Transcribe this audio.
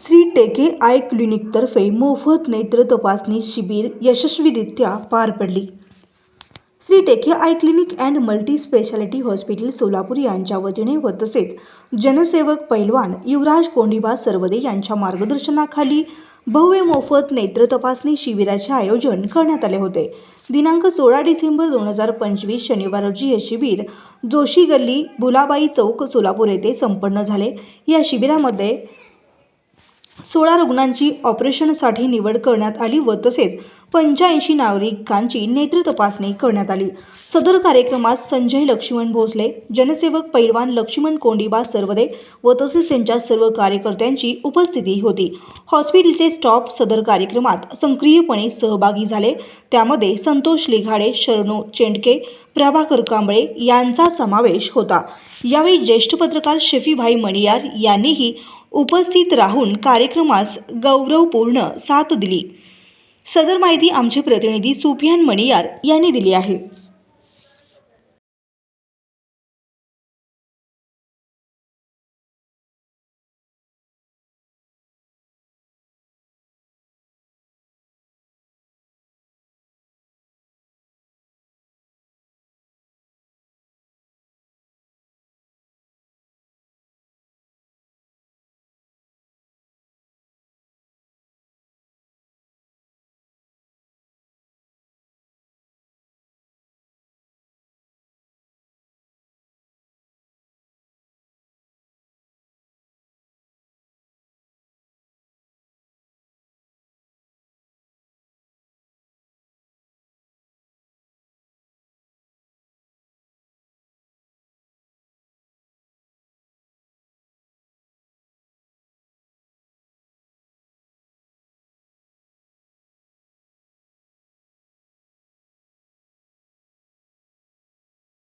Shri Teke I क्लिनिकतर्फे मोफत नेत्र तपासणी शिबिर यशस्वीरित्या पार पडली. Shri Teke eye clinic and multi speciality hospital Solapur यांच्या वतीने व तसेच जनसेवक पैलवान युवराज कोंडिबा सर्वदे यांच्या मार्गदर्शनाखाली भव्य मोफत नेत्र तपासणी शिबिराचे आयोजन करण्यात आले होते. दिनांक सोळा डिसेंबर दोन हजार पंचवीस शनिवार रोजी हे शिबिर जोशी गल्ली भुलाबाई चौक सोलापूर येथे संपन्न झाले. या शिबिरामध्ये सोळा रुग्णांची ऑपरेशनसाठी निवड करण्यात आली व तसेच पंच्याऐंशी नागरिकांची नेत्र तपासणी करण्यात आली. सदर कार्यक्रमात संजय लक्ष्मण भोसले जनसेवक पैलवान लक्ष्मण कोंडीबा सर्वदे व तसेच त्यांच्या सर्व कार्यकर्त्यांची उपस्थिती होती. हॉस्पिटलचे स्टॉप सदर कार्यक्रमात सक्रियपणे सहभागी झाले. त्यामध्ये संतोष लिघाडे शरणू चेंडके प्रभाकर कांबळे यांचा समावेश होता. यावेळी ज्येष्ठ पत्रकार शफीभाई मणियार यांनीही उपस्थित राहून कार्यक्रमास गौरवपूर्ण साथ दिली. सदर माहिती आमचे प्रतिनिधी सुफियान मणियार यांनी दिली आहे.